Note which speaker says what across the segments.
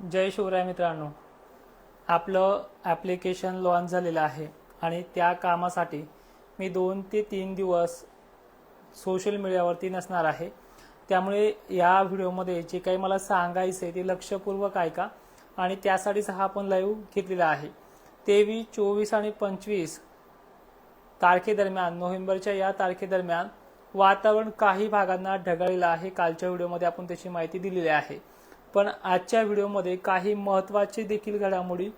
Speaker 1: जय शिवराय मित्रांनो. आपलं application launch झालेलं आहे आणि त्या कामासाठी मी दोन ते तीन दिवस सोशल मीडियावरती नसणार आहे. त्यामुळे या व्हिडिओमध्ये जे काही मला सांगायचं आहे ते लक्षपूर्वक ऐका आणि त्यासाठीच हा आपण लाईव्ह घेतलेला आहे. तेवीस चोवीस आणि पंचवीस तारखेदरम्यान नोव्हेंबरच्या या तारखेदरम्यान वातावरण काही भागांना ढगाळलेलं आहे. कालच्या व्हिडिओमध्ये आपण त्याची माहिती दिलेली आहे. पण आजच्या व्हिडिओमध्ये काही महत्त्वाचे देखील घडामोडी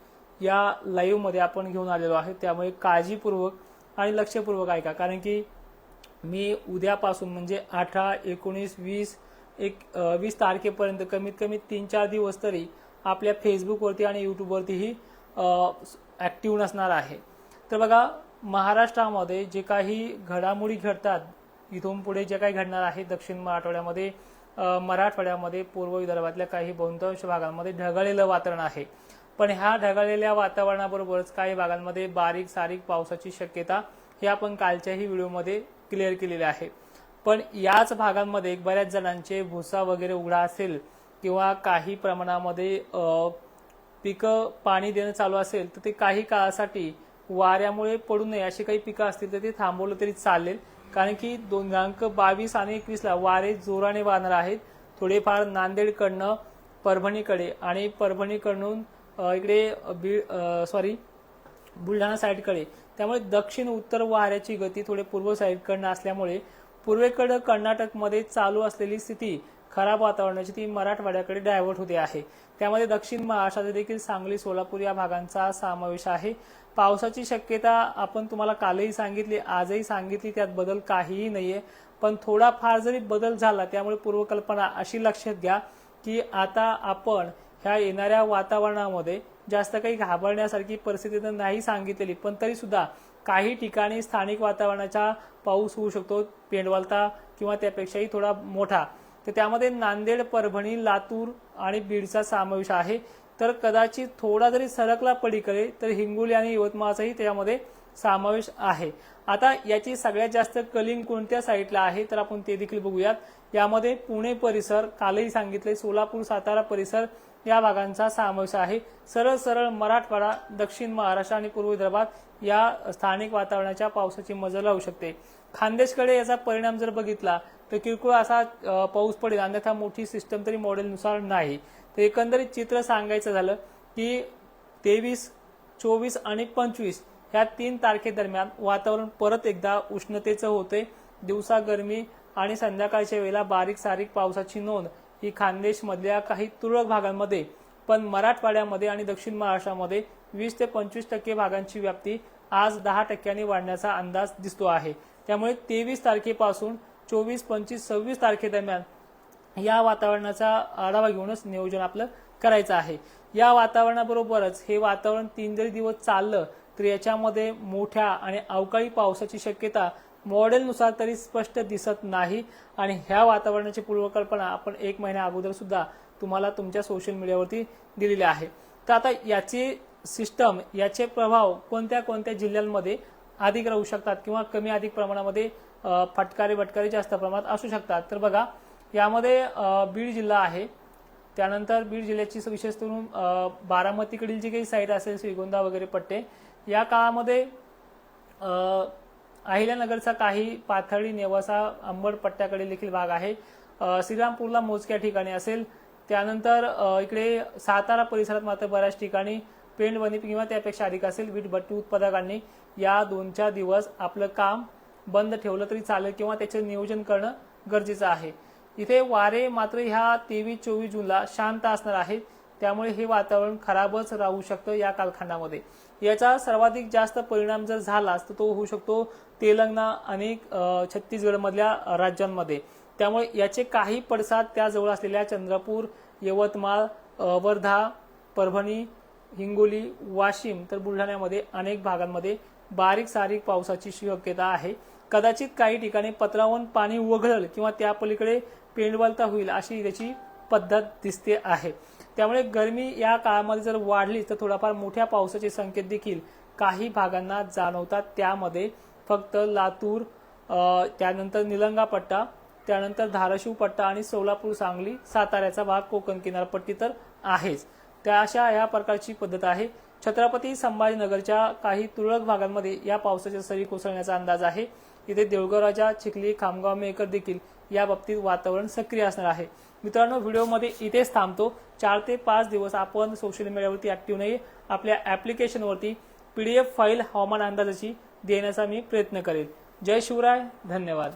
Speaker 1: या लाईव्हमध्ये आपण घेऊन आलेलो आहे. त्यामुळे काळजीपूर्वक आणि लक्षपूर्वक ऐका. कारण की मी उद्यापासून म्हणजे अठरा एकोणीस वीस एक वीस तारखेपर्यंत कमीत कमी तीन चार दिवस तरी आपल्या फेसबुकवरती आणि यूट्यूबवरतीही ॲक्टिव्ह नसणार आहे. तर बघा महाराष्ट्रामध्ये जे काही घडामोडी घडतात इथून पुढे जे काही घडणार आहे दक्षिण मराठवाड्यामध्ये मराठवाड्यामध्ये पूर्व विदर्भातल्या काही बहुतांश भागांमध्ये ढगाळलेलं वातावरण आहे. पण ह्या ढगाळलेल्या वातावरणाबरोबरच काही भागांमध्ये बारीक सारीक पावसाची शक्यता हे आपण कालच्याही व्हिडिओमध्ये क्लिअर केलेले आहे. पण याच भागांमध्ये बऱ्याच जणांचे भुसा वगैरे उघडा असेल किंवा काही प्रमाणामध्ये पिकं पाणी देणं चालू असेल तर ते काही काळासाठी वाऱ्यामुळे पडू नये अशी काही पिकं असतील तर ते थांबवलं तरी चालेल. कारण की दोन दिनांक बावीस आणि एकवीसला वारे जोराने वाहणार आहेत. थोडेफार नांदेडकडनं परभणीकडे आणि परभणीकडून इकडे बीड सॉरी बुलढाणा साईडकडे. त्यामुळे दक्षिण उत्तर वाऱ्याची गती थोडे पूर्व साईडकडनं असल्यामुळे पूर्वेकडं कर्नाटकमध्ये चालू असलेली स्थिती खराब वातावरणाची ती मराठवाड्याकडे डायव्हर्ट होते आहे. त्यामध्ये दक्षिण महाराष्ट्रात देखील सांगली सोलापूर या भागांचा समावेश आहे. पावसाची शक्यता आपण तुम्हाला कालही सांगितली आजही सांगितली त्यात बदल काहीही नाहीये. पण थोडाफार जरी बदल झाला त्यामुळे पूर्वकल्पना अशी लक्षात घ्या की आता आपण ह्या येणाऱ्या वातावरणामध्ये जास्त काही घाबरण्यासारखी परिस्थिती तर नाही सांगितलेली पण तरी सुद्धा काही ठिकाणी स्थानिक वातावरणाचा पाऊस होऊ शकतो पेंडवालता किंवा त्यापेक्षाही थोडा मोठा. तर त्यामध्ये नांदेड परभणी लातूर आणि बीडचा समावेश आहे. तर कदाचित थोडा जरी सरकला पडीकडे तर हिंगोली आणि यवतमाळचाही त्यामध्ये समावेश आहे. आता याची सगळ्यात जास्त कलिंग कोणत्या साईडला आहे तर आपण ते देखील बघूयात. यामध्ये पुणे परिसर कालही सांगितले सोलापूर सातारा परिसर या भागांचा समावेश आहे. सरळ सरळ मराठवाडा दक्षिण महाराष्ट्र आणि पूर्व विदर्भात या स्थानिक वातावरणाच्या पावसाची मजल राहू शकते. खानदेशकडे याचा परिणाम जर बघितला तर किरकोळ असा पाऊस पडेल अन्यथा मोठी सिस्टम तरी मॉडेलनुसार नाही. तर एकंदरीत चित्र सांगायचं झालं की तेवीस चोवीस आणि पंचवीस ह्या तीन तारखेदरम्यान वातावरण परत एकदा उष्णतेचं होते दिवसा गरमी आणि संध्याकाळच्या वेळेला बारीक सारीक पावसाची नोंद ही खानदेशमधल्या काही तुरळक भागांमध्ये पण मराठवाड्यामध्ये आणि दक्षिण महाराष्ट्रामध्ये वीस ते पंचवीस टक्के भागांची व्याप्ती आज दहा टक्क्यांनी वाढण्याचा अंदाज दिसतो आहे. त्यामुळे तेवीस तारखेपासून चोवीस पंचवीस सव्वीस तारखेदरम्यान या वातावरणाचा आढावा घेऊनच नियोजन आपलं करायचं आहे. या वातावरणाबरोबरच हे वातावरण तीन जरी दिवस चाललं तर याच्यामध्ये मोठ्या आणि अवकाळी पावसाची शक्यता मॉडेलनुसार तरी स्पष्ट दिसत नाही. आणि ह्या वातावरणाची पूर्वकल्पना आपण एक महिन्या अगोदर सुद्धा तुम्हाला तुमच्या सोशल मीडियावरती दिलेली आहे. तर आता याची सिस्टम याचे प्रभाव कोणत्या कोणत्या जिल्ह्यांमध्ये अधिक राहू शकतात किंवा कमी अधिक प्रमाणामध्ये फटकारे बटकारे जास्त प्रमाणात असू शकतात. तर बघा यामध्ये बीड जिल्हा आहे. त्यानंतर बीड जिल्ह्याची विशेष करून बारामतीकडील जी काही साईड असेल श्रीगोंदा वगैरे पट्टे या काळामध्ये अहिल्यानगरचा काही पाथर्डी नेवासा अंबड पट्ट्याकडे देखील भाग आहे. श्रीरामपूरला मोजक्या ठिकाणी असेल. त्यानंतर इकडे सातारा परिसरात मात्र बऱ्याच ठिकाणी पेंडवणी किंवा त्यापेक्षा अधिक असेल. वीट भट्टी उत्पादकांनी या दोन चार दिवस आपलं काम बंद ठेवलं तरी चालेल किंवा त्याचे नियोजन करणं गरजेचं आहे. इथे वारे मात्र ह्या तेवीस चोवीस जूनला शांत असणार आहेत त्यामुळे हे वातावरण खराबच राहू शकतं या कालखंडामध्ये. याचा सर्वाधिक जास्त परिणाम जर झालाच तर तो होऊ शकतो तेलंगणा आणि छत्तीसगडमधल्या राज्यांमध्ये. त्यामुळे याचे काही पडसाद त्याजवळ असलेल्या चंद्रपूर यवतमाळ वर्धा परभणी हिंगोली वाशिम तर बुलढाण्यामध्ये अनेक भागांमध्ये बारीक सारीक पावसाची शक्यता आहे. कदाचित काही ठिकाणी पत्रावून पाणी वगळल किंवा त्या पलीकडे पेंडवलता होईल अशी त्याची पद्धत दिसते आहे. त्यामुळे गरमी या काळामध्ये जर वाढली तर थोडाफार मोठ्या पावसाचे संकेत देखील काही भागांना जाणवतात. त्यामध्ये फक्त लातूर त्यानंतर निलंगापट्टा त्यानंतर धाराशिव पट्टा आणि सोलापूर सांगली साताऱ्याचा भाग कोकण किनारपट्टी तर आहेच. त्या अशा या प्रकारची पद्धत आहे. छत्रपती संभाजीनगरच्या काही तुरळक भागांमध्ये या पावसाच्या सरी कोसळण्याचा अंदाज आहे. इथे देऊळगावच्या चिखली खामगाव मेकर देखील या बाबतीत वातावरण सक्रिय असणार आहे. मित्रांनो व्हिडिओमध्ये इथेच थांबतो. चार ते पाच दिवस आपण सोशल मीडियावरती ऍक्टिव्ह नाही आपल्या ऍप्लिकेशनवरती एफ फाईल हवामान अंदाजाची देण्याचा मी प्रयत्न करेल. जय शिवराय धन्यवाद.